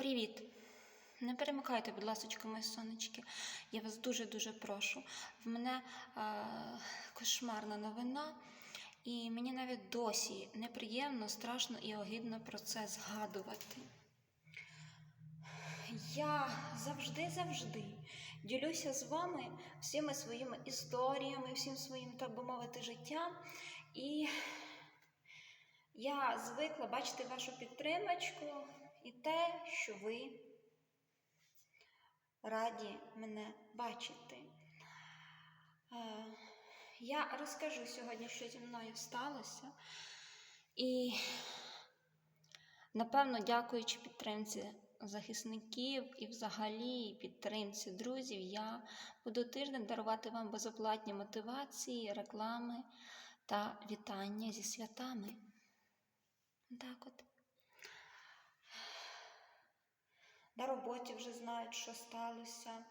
Привіт! Не перемикайте, будь ласка, мої сонечки. Я вас дуже-дуже прошу. В мене е, кошмарна новина, і мені навіть досі неприємно, страшно і огидно про це згадувати. Я завжди-завжди ділюся з вами всіми своїми історіями, всім своїм, так би мовити, життям. І я звикла бачити вашу підтримочку і те, що ви раді мене бачити. Е, Я розкажу сьогодні, що зі мною сталося. І, напевно, дякуючи підтримці захисників і взагалі підтримці друзів, я буду тиждень дарувати вам безоплатні мотивації, реклами та вітання зі святами. Так от. На роботі вже знають, що сталося.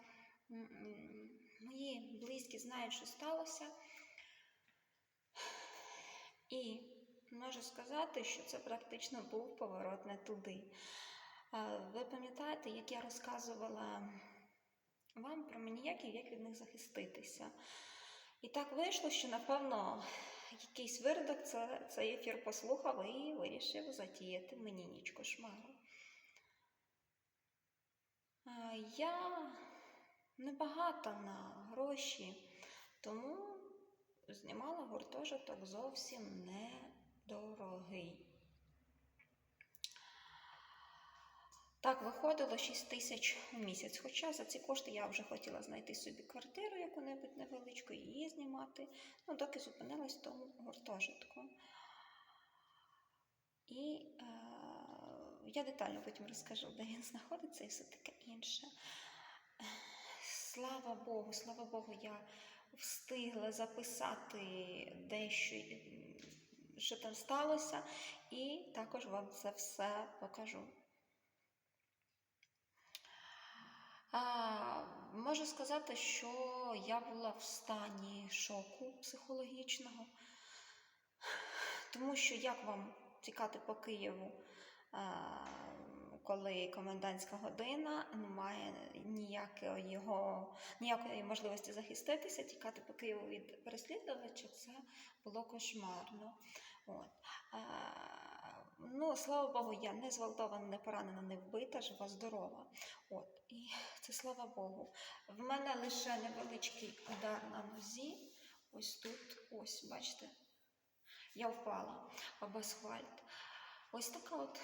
Мої близькі знають, що сталося. І можу сказати, що це практично був поворот не туди. Ви пам'ятаєте, як я розказувала вам про маніяків, як від них захиститися. І так вийшло, що, напевно, якийсь виродок цей ефір послухав і вирішив затіяти мені ніч кошмару. А, Я небагата на гроші, тому знімала гуртожиток зовсім недорогий. Так, виходило 6 тисяч у місяць. Хоча за ці кошти я вже хотіла знайти собі квартиру яку-небудь невеличку, її знімати, ну, доки зупинилась в тому гуртожитку. І е, я детально потім розкажу, де він знаходиться і все таке інше. Слава Богу, слава Богу, я встигла записати дещо, що там сталося, і також вам це все покажу. А, можу сказати, що я була в стані шоку психологічного, тому що як вам тікати по Києву, коли комендантська година, немає ніякої, його, ніякої можливості захиститися, тікати по Києву від переслідувача, це було кошмарно. От. Ну, слава Богу, я не зґвалтована, не поранена, не вбита, жива, здорова. От. І це слава Богу. В мене лише невеличкий удар на нозі. Ось тут, ось, бачите, я впала об асфальт. Ось така от